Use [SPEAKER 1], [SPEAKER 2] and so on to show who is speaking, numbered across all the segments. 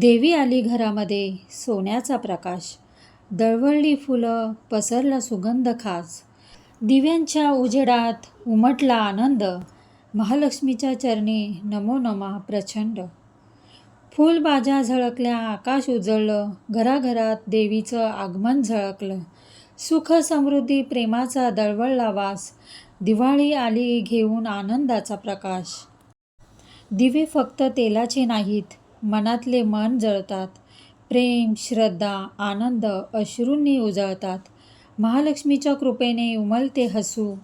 [SPEAKER 1] देवी आली घरामध्ये सोन्याचा प्रकाश. दळवळली फुलं पसरला सुगंध खास. दिव्यांच्या उजेडात उमटला आनंद. महालक्ष्मीच्या चरणी नमो नमा प्रचंड. फुलबाजा झळकल्या आकाश उजळलं घराघरात देवीचं आगमन झळकलं. सुख समृद्धी प्रेमाचा दळवळला वास. दिवाळी आली घेऊन आनंदाचा प्रकाश. दिवे फक्त तेलाचे नाहीत मनातले मन जळतात. प्रेम श्रद्धा आनंद अश्रूंनी उजळतात. महालक्ष्मीच्या कृपेने उमलते हसू.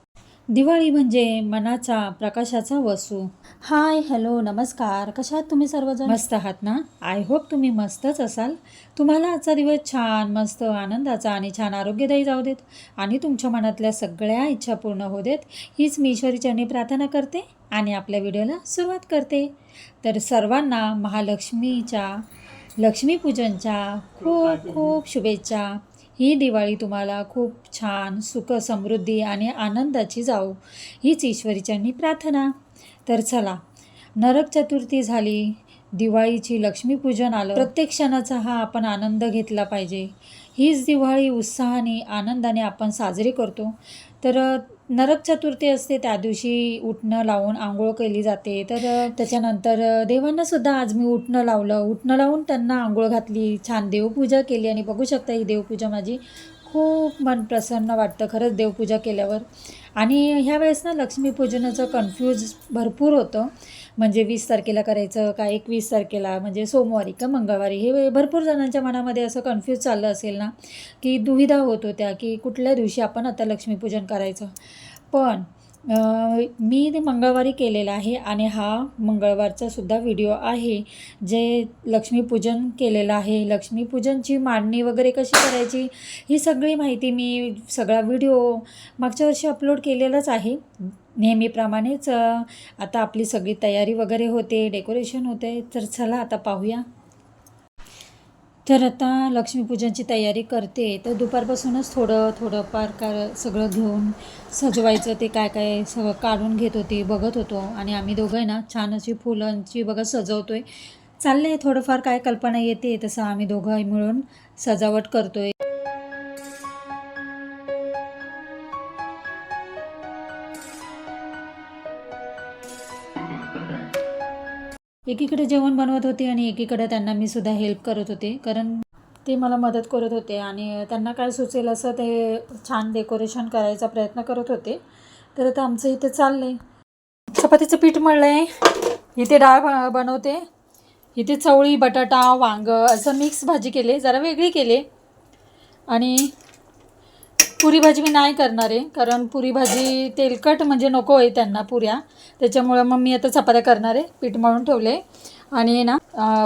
[SPEAKER 1] दिवाळी म्हणजे मनाचा प्रकाशाचा वसू. हाय हॅलो नमस्कार. कशा आहात तुम्ही सर्वजण? मस्त आहात ना? आय होप तुम्ही मस्तच असाल. तुम्हाला आजचा दिवस छान मस्त आनंदाचा आणि छान आरोग्यदायी जाऊ देत आणि तुमच्या मनातल्या सगळ्या इच्छा पूर्ण होऊ देत हीच मी ईश्वरीचरणी प्रार्थना करते. आणि आपल्या व्हिडिओला सुरुवात करते. तर सर्वांना महालक्ष्मीच्या लक्ष्मीपूजनच्या खूप खूप शुभेच्छा. ही दिवाळी तुम्हाला खूप छान सुख समृद्धी आणि आनंदाची जाऊ हीच ईश्वरीच्यांनी प्रार्थना. तर चला नरक चतुर्थी झाली दिवाळीची लक्ष्मीपूजन आलं. प्रत्येक क्षणाचा हा आपण आनंद घेतला पाहिजे. हीच दिवाळी उत्साहाने आनंदाने आपण साजरी करतो. तर नरक चतुर्थी असते त्या दिवशी उठणं लावून आंघोळ केली जाते. तर त्याच्यानंतर देवांना सुद्धा आज मी उठणं लावलं. उठणं लावून त्यांना आंघोळ घातली छान देवपूजा केली. आणि बघू शकता ही देवपूजा माझी खूप मन प्रसन्न वाटतं खरंच देवपूजा केल्यावर. आणि ह्या वेळेस ना लक्ष्मीपूजनाचं कन्फ्यूज भरपूर होतं. म्हणजे वीस तारखेला करायचं का एकवीस तारखेला म्हणजे सोमवारी का मंगळवारी हे भरपूर जणांच्या मनामध्ये असं कन्फ्यूज चाललं असेल ना की दुविधा होत होत्या की कुठल्या दिवशी आपण आता लक्ष्मीपूजन करायचं. पण मी ते मंगळवारी केलेला आहे आणि हा मंगळवारचा सुद्धा व्हिडिओ आहे जे लक्ष्मीपूजन केलेलं आहे. लक्ष्मीपूजनची मांडणी वगैरे कशी करायची ही सगळी माहिती मी सगळा व्हिडिओ मागच्या वर्षी अपलोड केलेलाच आहे. नेहमीप्रमाणेच आता आपली सगळी तयारी वगैरे होते डेकोरेशन होते तर चला आता पाहूया. तर आता लक्ष्मीपूजनची तयारी करते. तर दुपारपासूनच थोडं थोडंफार का सगळं घेऊन सजवायचं ते काय काय सगळं काढून घेत होते बघत होतो. आणि आम्ही दोघं आहे ना छान अशी फुलांची बघा सजवतो आहे चाललं आहे थोडंफार काय कल्पना येते तसं आम्ही दोघं मिळून सजावट करतो आहे एकीकडे जेवण बनवत होते आणि एकीकडे त्यांना मी सुद्धा हेल्प करत होते. कारण ते मला मदत करत होते आणि त्यांना काय सुचेल असं ते छान डेकोरेशन करायचा प्रयत्न करत होते. तर आता आमचं इथे चाललं आहे चपातीचं पीठ मळलं आहे इथे डाळ बनवते. इथे चवळी बटाटा वांग असं मिक्स भाजी केले. जरा वेगळी केले. आणि पुरी भाजी मी नाही करणार आहे कारण पुरी भाजी तेलकट म्हणजे नको आहे त्यांना पुऱ्या. त्याच्यामुळं मग मी आता चपात्या करणार आहे पीठ मळून ठेवले. आणि ना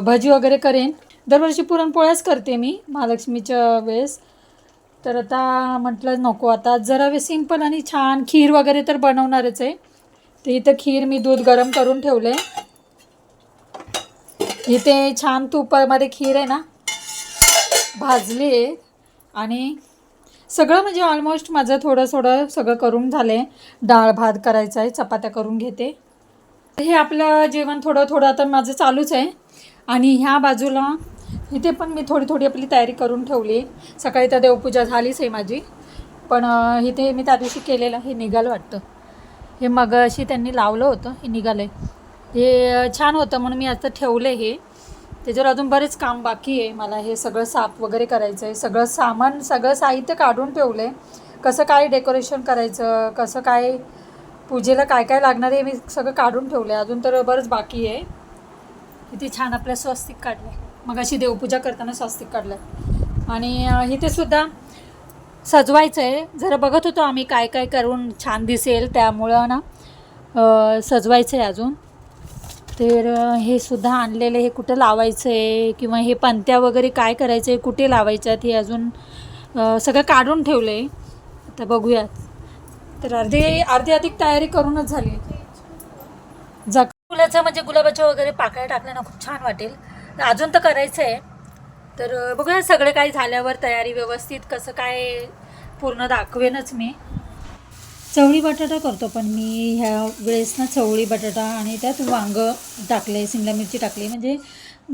[SPEAKER 1] भजी वगैरे करेन. दरवर्षी पुरणपोळ्याच करते मी महालक्ष्मीच्या वेळेस. तर आता म्हटलं नको आता जरा वे सिंपल आणि छान खीर वगैरे तर बनवणारच आहे. तर इथं खीर मी दूध गरम करून ठेवले इथे छान तुपामध्ये खीर आहे ना भाजली आहे. आणि सगळं म्हणजे ऑलमोस्ट माझं थोडं थोडं सगळं करून झालं. आहे डाळ भात करायचं आहे चपात्या करून घेते. हे आपलं जेवण थोडं थोडं आता माझं चालूच आहे. आणि ह्या बाजूला इथे पण मी थोडी थोडी आपली तयारी करून ठेवली. सकाळी तर देवपूजा झालीच आहे माझी. पण इथे मी त्या दिवशी केलेलं हे निघालं वाटतं. हे मग अशी त्यांनी लावलं होतं हे निघालं आहे हे छान होतं म्हणून मी आता ठेवलं हे. त्याच्यावर अजून बरेच काम बाकी आहे. मला हे सगळं साफ वगैरे करायचं आहे सगळं सामान सगळं साहित्य काढून ठेवलं आहे कसं काय डेकोरेशन करायचं? कसं काय पूजेला काय काय लागणार आहे मी सगळं काढून ठेवलं आहे अजून तर बरंच बाकी आहे. किती छान आपल्या स्वस्तिक काढलं आहे मग अशी देवपूजा करताना स्वस्तिक काढलं आहे आणि इथेसुद्धा इथे सुद्धा सजवायचं आहे जरा बघत होतो आम्ही काय काय करून छान दिसेल त्यामुळं ना सजवायचं आहे अजून. तर हे सुद्धा आणलेलं हे कुठं लावायचं आहे किंवा हे पंत्या वगैरे काय करायचं आहे कुठे लावायच्यात? हे अजून सगळं काढून ठेवलं आहे आता बघूयात. तर अर्धे अर्धी अधिक तयारी करूनच झाली. जग फुलाचं म्हणजे गुलाबाच्या वगैरे पाकळ्या टाकल्यानं खूप छान वाटेल. तर अजून तर करायचं आहे तर बघूया सगळे काही झाल्यावर तयारी व्यवस्थित कसं काय पूर्ण दाखवेनच मी. चवळी बटाटा करतो पण मी ह्या वेळेस ना चवळी बटाटा आणि त्यात वांगं टाकले सिमला मिरची टाकली. म्हणजे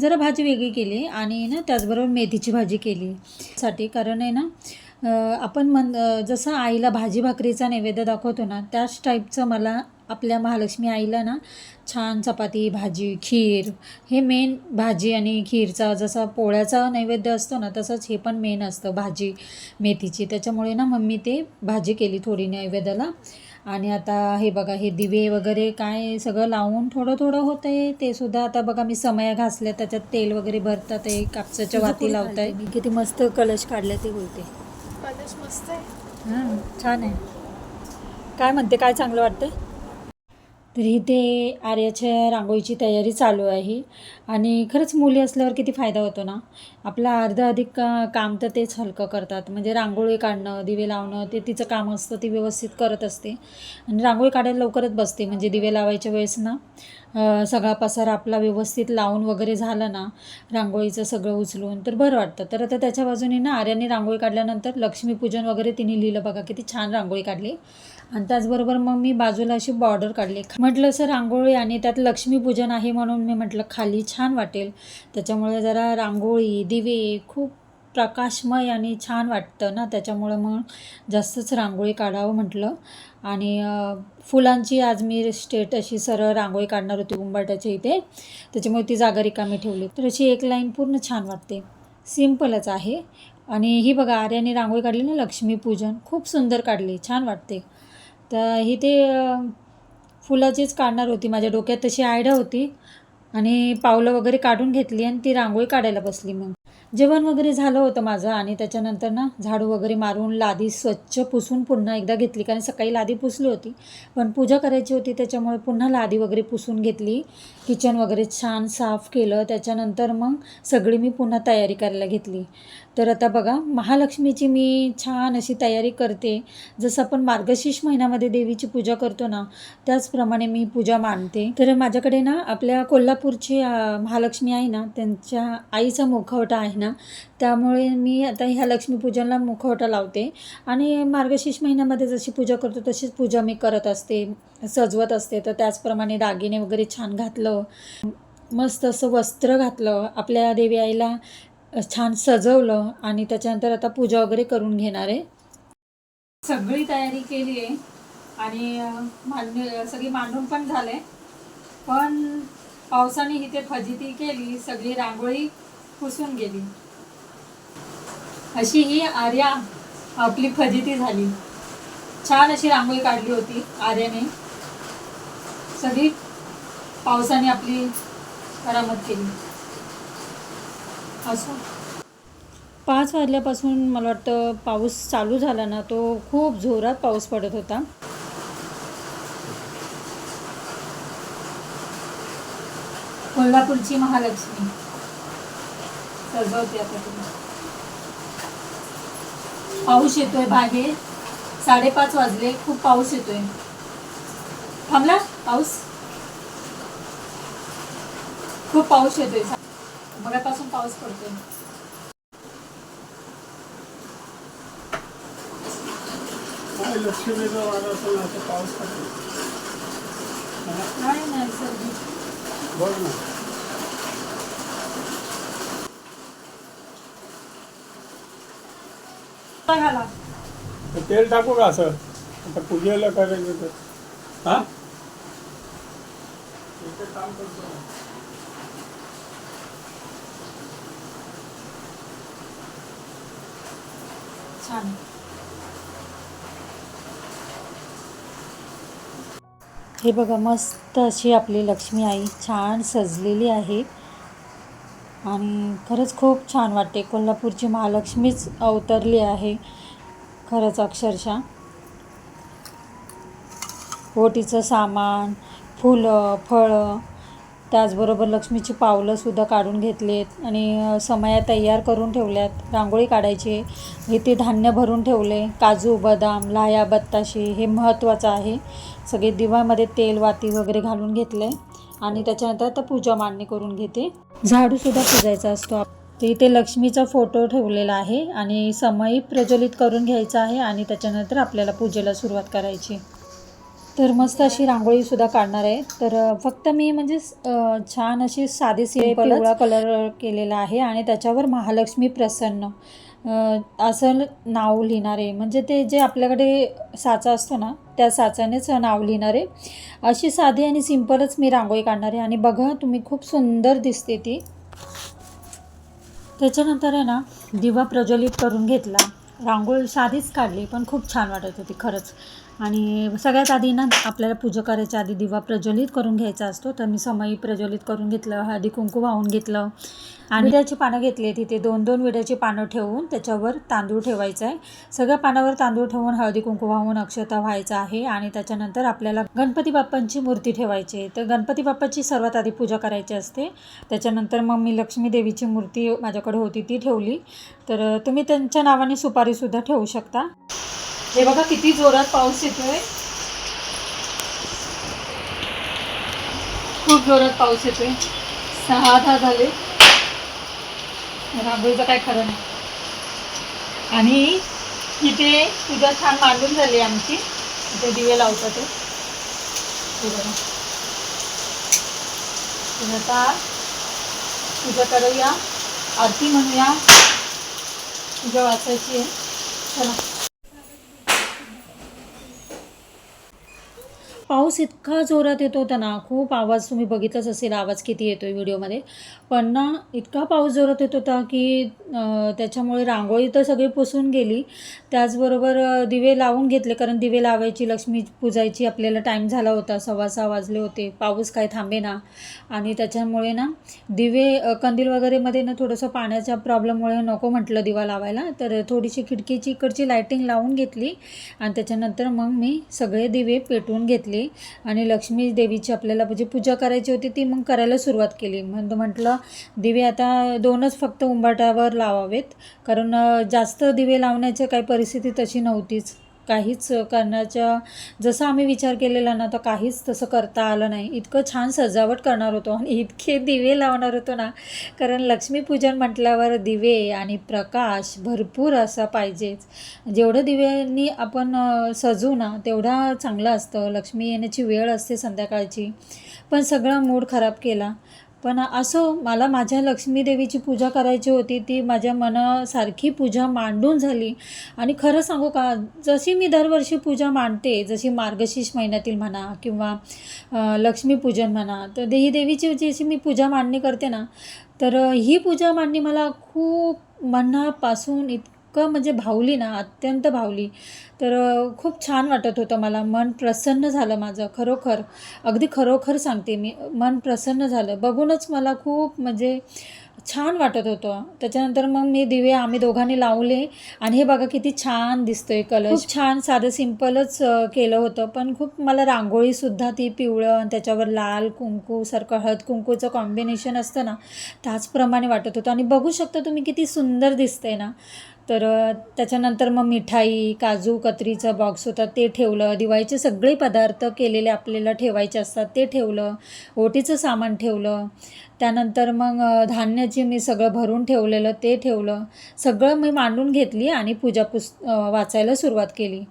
[SPEAKER 1] जरा भाजी वेगळी केली आणि ना त्याचबरोबर मेथीची भाजी केली साठी. कारण आहे ना आपण मन जसं आईला भाजी भाकरीचा नैवेद्य दाखवतो ना त्याच टाईपचं मला आपल्या महालक्ष्मी आईला ना छान चपाती भाजी खीर हे मेन भाजी आणि खीरचा जसा पोळ्याचा नैवेद्य असतो ना तसंच हे पण मेन असतं भाजी मेथीची. त्याच्यामुळे ना मम्मी ते भाजी केली थोडी नैवेद्याला. आणि आता हे बघा हे दिवे वगैरे काय सगळं लावून थोडं थोडं होतं आहे ते सुद्धा. आता बघा मी समया घासल्या त्याच्यात तेल वगैरे भरतात आहे कापसाच्या वाती लावताय. मी किती मस्त कलश काढले ते बोलते.
[SPEAKER 2] कलश मस्त आहे.
[SPEAKER 1] हां छान आहे. काय म्हणते काय चांगलं वाटतं तर इथे आर्याच्या रांगोळीची तयारी चालू आहे. आणि खरंच मुली असल्यावर किती फायदा होतो ना? आपला अर्धा अधिक का- काम तर तेच हलकं करतात. म्हणजे रांगोळी काढणं दिवे लावणं ते तिचं काम असतं ती व्यवस्थित करत असते. आणि रांगोळी काढायला लवकरच बसते. म्हणजे दिवे लावायच्या वेळेस ना सगळा पसार आपला व्यवस्थित लावून वगैरे झालं ना रांगोळीचं सगळं उचलून तर बरं वाटतं. तर आता त्याच्या बाजूने ना आर्याने रांगोळी काढल्यानंतर लक्ष्मीपूजन वगैरे तिने लिहिलं. बघा किती छान रांगोळी काढली. आणि त्याचबरोबर मग मी बाजूला अशी बॉर्डर काढली. म्हटलं असं रांगोळी आणि त्यात लक्ष्मीपूजन आहे म्हणून मी म्हटलं खाली छान वाटेल. त्याच्यामुळे जरा रांगोळी दिवे खूप प्रकाशमय आणि छान वाटतं ना त्याच्यामुळं मग जास्तच रांगोळी काढावं म्हटलं. आणि फुलांची आज मी स्टेट अशी सरळ रांगोळी काढणार होती उंबरट्याच्या इथे. त्याच्यामुळे ती जागा रिकामी ठेवली. तर अशी एक लाईन पूर्ण छान वाटते. सिम्पलच आहे. आणि ही बघा आर्याने रांगोळी काढली ना लक्ष्मीपूजन. खूप सुंदर काढली. छान वाटते. तर ही ते फुलाचीच काढणार होती. माझ्या डोक्यात तशी आयडिया होती. आणि पावलं वगैरे काढून घेतली आणि ती रांगोळी काढायला बसली मग. जेवण वगैरे झालं होतं माझं आणि त्याच्यानंतर ना झाडू वगैरे मारून लादी स्वच्छ पुसून पुन्हा एकदा घेतली कारण सकाळी लादी पुसली होती. पण पूजा करायची होती त्याच्यामुळे पुन्हा लादी वगैरे पुसून घेतली. किचन वगैरे छान साफ केलं त्याच्यानंतर मग सगळी मी पुन्हा तयारी करायला घेतली. तर आता बघा महालक्ष्मीची मी छान अशी तयारी करते. जसं आपण मार्गशीर्ष महिन्यामध्ये देवीची पूजा करतो ना त्याचप्रमाणे मी पूजा मानते तर माझ्याकडे ना आपल्या कोल्हापूरची महालक्ष्मी आहे ना त्यांच्या आईचा मुखवटा आहे. ना त्यामुळे मी आता ह्या लक्ष्मीपूजनला मुखवटा लावते. आणि मार्गशीर्ष महिन्यामध्ये जशी पूजा करतो तशीच पूजा मी करत असते. सजवत असते. तर त्याचप्रमाणे दागिने वगैरे छान घातलं. मस्त असं वस्त्र घातलं. आपल्या देवी आईला छान सजवलं. आणि त्याच्यानंतर आता पूजा वगैरे करून घेणार आहे. सगळी तयारी केली आहे. आणि मांड सगळी मांडून पण झाले पण पावसाने इथे फजिती केली. सगळी रांगोळी पुसून गेली. अशी ही आर्या आपली फजिती झाली. छान अशी रांगोळी काढली होती आर्याने. सगळी पावसाने आपली करामत केली. असो. पाच वाजल्यापासून मला वाटतं पाऊस चालू झाला ना तो खूप जोरात पाऊस पडत होता. कोल्हापूरची महालक्ष्मी. सजवते आता तुम्ही. पाऊस येतोय बाहेर साडेपाच वाजले खूप पाऊस येतोय. थांबला? पाऊस? खूप पाऊस येतोय. मगापासून पाऊस पडतोय.
[SPEAKER 3] आता पाऊस
[SPEAKER 1] नाही नाही सर. घाला.
[SPEAKER 3] तर तेल टाकू का असं? आता पूजेला करायचं तर हा? इथे काम करतो.
[SPEAKER 1] छान. हे बघा मस्त अशी आपली लक्ष्मी आई छान सजलेली आहे. आणि खरंच खूप छान वाटते. कोल्हापूरची महालक्ष्मीच अवतरली आहे खरंच अक्षरशः. ओटीचं सामान फुलं फळं त्याचबरोबर लक्ष्मीची पावलंसुद्धा काढून घेतलीत आणि समया तयार करून ठेवल्यात. रांगोळी काढायची इथे धान्य भरून ठेवले काजू बदाम लाया बत्ताशे हे महत्त्वाचं आहे. सगळे दिवामध्ये तेल वाती वगैरे घालून घेतले आणि त्याच्यानंतर आता पूजा मांडणी करून घेते. झाडूसुद्धा पुजायचा असतो. तर इथे लक्ष्मीचा फोटो ठेवलेला आहे आणि समई प्रज्वलित करून घ्यायचा आहे आणि त्याच्यानंतर आपल्याला पूजेला सुरुवात करायची. तर मस्त अशी रांगोळीसुद्धा काढणार आहे. तर फक्त मी म्हणजे छान अशी साधी सिंपल पिवळा कलर केलेला आहे आणि त्याच्यावर महालक्ष्मी प्रसन्न. असं नाव लिहिणारे म्हणजे ते जे आपल्याकडे साचा असतो ना त्या साचानेच नाव लिहिणारे. अशी साधी आणि सिंपलच मी रांगोळी काढणार आहे. आणि बघा तुम्ही खूप सुंदर दिसते ती. त्याच्यानंतर आहे ना दिवा प्रज्वलित करून घेतला. रांगोळी साधीच काढली पण खूप छान वाटत होती खरंच. आणि सगळ्यात आधी ना आपल्याला पूजा करायच्या आधी दिवा प्रज्वलित करून घ्यायचा असतो. तर मी समयी प्रज्वलित करून घेतलं हळदी कुंकू वाहून घेतलं. आणि विड्याची पानं घेतली तिथे दोन दोन विड्याची पानं ठेवून त्याच्यावर तांदूळ ठेवायचं आहे. सगळ्या पानावर तांदूळ ठेवून हळदी कुंकू वाहून अक्षता व्हायचा आहे. आणि त्याच्यानंतर आपल्याला गणपती बाप्पांची मूर्ती ठेवायची आहे. तर गणपती बाप्पाची सर्वात आधी पूजा करायची असते. त्याच्यानंतर मग मी लक्ष्मी देवीची मूर्ती माझ्याकडे होती ती ठेवली. तर तुम्ही त्यांच्या नावाने सुपारीसुद्धा ठेवू शकता. हे बघा किती जोरात पाऊस येतोय. खूप जोरात पाऊस येतोय. सहा दहा झाले. रांगोळीचं काय खरं नाही. आणि इथे पूजा छान मांडून झाली आमची. इथे दिवे लावतात ते. बघा. आता पूजा करूया. आरती म्हणूया. पूजा वाचायची आहे. चला. पाऊस इतका जोरात येत होता ना खूप आवाज तुम्ही बघितलाच असेल आवाज किती येतो आहे व्हिडिओमध्ये. पण ना इतका पाऊस जोरात येत होता की त्याच्यामुळे रांगोळी तर सगळी पुसून गेली. त्याचबरोबर दिवे लावून घेतले कारण दिवे लावायची लक्ष्मी पूजायची आपल्याला टाईम झाला होता. सव्वा सहा वाजले होते. पाऊस काय थांबे ना. आणि त्याच्यामुळे ना दिवे कंदील वगैरेमध्ये ना थोडंसं पाण्याच्या प्रॉब्लेममुळे नको म्हटलं दिवा लावायला. तर थोडीशी खिडकीची इकडची लायटिंग लावून घेतली. आणि त्याच्यानंतर मग मी सगळे दिवे पेटवून घेतले. आणि लक्ष्मी देवीची आपल्याला जी पूजा करायची होती ती मग करायला सुरुवात केली. मग म्हटलं दिवे आता दोनच फक्त उंबाट्यावर लावावेत. कारण जास्त दिवे लावण्याची काही परिस्थिती तशी नव्हतीच. काहीच करण्याच्या जसं आम्ही विचार केलेला ना तर काहीच तसं करता आलं नाही. इतकं छान सजावट करणार होतो आणि इतके दिवे लावणार होतो ना. कारण लक्ष्मीपूजन म्हटल्यावर दिवे आणि प्रकाश भरपूर असा पाहिजेच. जेवढं दिव्यांनी आपण सजू ना तेवढा चांगलं असतं. लक्ष्मी येण्याची वेळ असते संध्याकाळची. पण सगळा मूड खराब केला. पण असो मला माझ्या लक्ष्मी देवीची पूजा करायची होती ती माझ्या मनासारखी पूजा मांडून झाली. आणि खरं सांगू का जशी मी दरवर्षी पूजा मांडते जशी मार्गशीर्ष महिन्यातील म्हणा किंवा लक्ष्मीपूजन म्हणा तर ही देवीची जशी मी पूजा मांडणी करते ना तर ही पूजा मांडणी मला खूप मनापासून इतकं म्हणजे भावली ना अत्यंत भावली. तर खूप छान वाटत होतं मला. मन प्रसन्न झालं माझं खरोखर. अगदी खरोखर सांगते मी. मन प्रसन्न झालं. बघूनच मला खूप म्हणजे छान वाटत होतं. त्याच्यानंतर मग मी दिवे आम्ही दोघांनी लावले. आणि हे बघा किती छान दिसतोय कलर छान. साधं सिम्पलच अ, केलं होतं. पण खूप मला रांगोळीसुद्धा ती पिवळं आणि त्याच्यावर लाल कुंकू सारखं हळद कुंकूचं कॉम्बिनेशन असतं ना त्याचप्रमाणे वाटत होतं. आणि बघू शकता तुम्ही किती सुंदर दिसतंय ना. तर त्याच्यानंतर मग मिठाई काजू कत्रीचं बॉक्स होता ते ठेवलं. दिवाळीचे सगळे पदार्थ केलेले आपल्याला ठेवायचे असतात ते ठेवलं. ओटीचं सामान ठेवलं. त्यानंतर मग धान्याची मी सगळं भरून ठेवलेलं ते ठेवलं. सगळं मी मांडून घेतली आणि पूजा पुस वाचायला सुरुवात केली.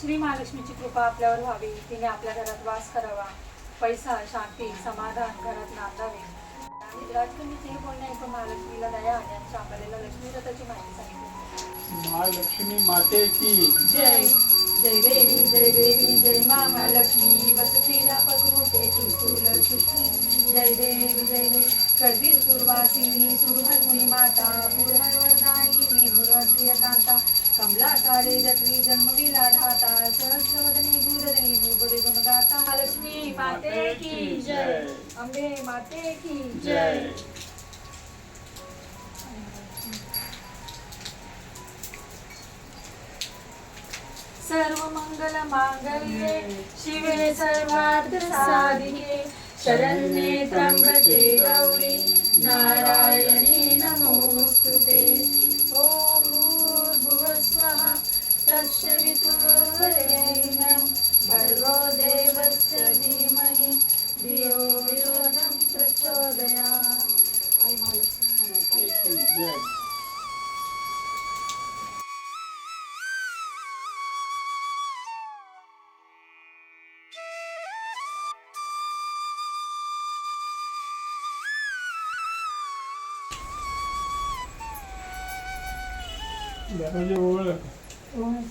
[SPEAKER 1] श्री महालक्ष्मीची कृपा आपल्यावर व्हावी. तिने आपल्या घरात वास करावा. पैसा शांती समाधान घरात नांदावे. हे महालक्ष्मीला दया आणि चांगलेला लक्ष्मी माहिती सांगितली.
[SPEAKER 3] महालक्ष्मी मातेची.
[SPEAKER 1] जय जय देवी जय देवी जय महालक्ष्मी. वसतीला पकरूपे तुल सुखी जय देवी जय देवी करवीर पूर्वासिनी सुरहर मुनी माता पुरहर वरदायिनी मुरप्रिय कांता कमलाकारे जत्री जन्मविला ढाता सहस्रवदने भूधने भूगुरे गुणगाता. लक्ष्मी माते की जय. अंबे माते की जय. सर्व मंगल मांगल्ये शिवे सर्वार्थ साधिके. शरण्ये त्र्यम्बके गौरी नारायणे नमोऽस्तु ते ॐ भूर्भुवस्वः तस्य वितुर्वरेण्यं भर्गो देवस्य धीमहि धियो यो न Ой.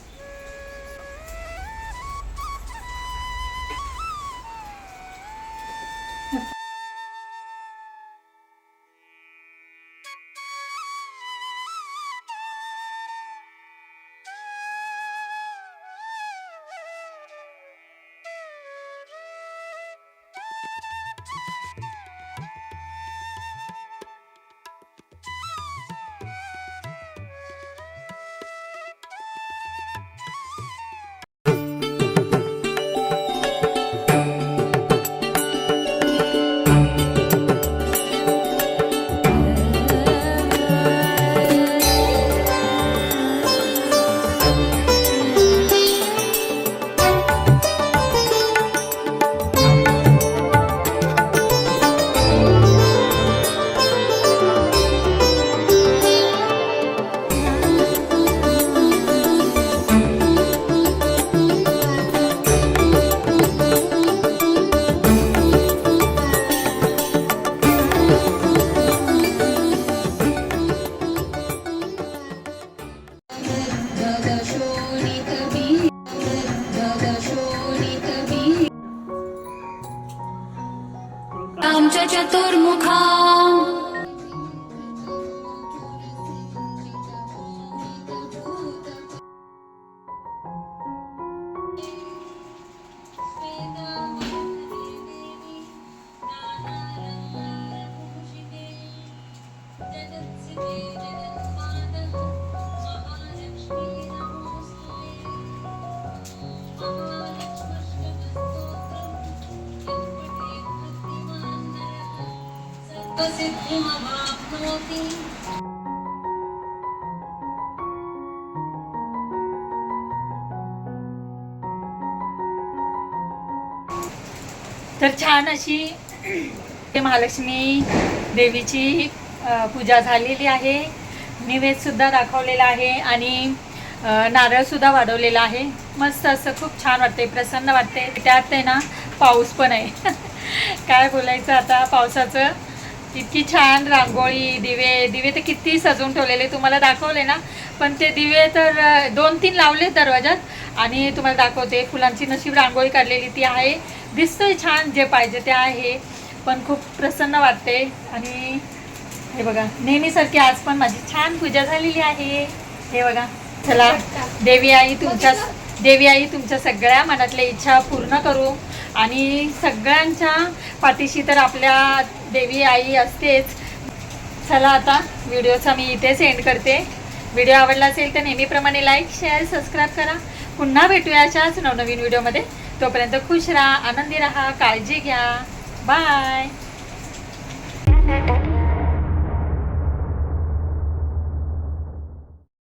[SPEAKER 1] आई महालक्ष्मी तर छान अशी ते महालक्ष्मी देवीची पूजा झालेली आहे. निवेदसुद्धा दाखवलेला आहे आणि नारळसुद्धा वाढवलेला आहे. मस्त असं खूप छान वाटते प्रसन्न वाटते त्यात आहे ना पाऊस पण आहे. काय बोलायचं आता पावसाचं? इतकी छान रांगोळी दिवे दिवे तर किती सजवून ठेवलेले तुम्हाला दाखवले ना? पण ते दिवे तर दोन तीन लावले दरवाजात आणि तुम्हाला दाखवते फुलांची नशीब रांगोळी काढलेली ती आहे. दिसतंय छान जे पाहिजे ते आहे पण खूप प्रसन्न वाटते. आणि हे बघा नेहमीसारखी आज पण माझी छान पूजा झालेली आहे. हे बघा चला देवी आई तुमच्या देवी आई तुमच्या सगळ्या मनातल्या इच्छा पूर्ण करू. आणि सगळ्यांच्या पाठीशी तर आपल्या देवी आई असतेच. चला आता व्हिडिओचा मी इथेच एंड करते. व्हिडिओ आवडला असेल तर नेहमीप्रमाणे लाईक शेअर सबस्क्राईब करा. पुन्हा भेटूया अशाच नवनवीन व्हिडिओमध्ये. तोपर्यंत खुश राहा आनंदी राहा काळजी घ्या. बाय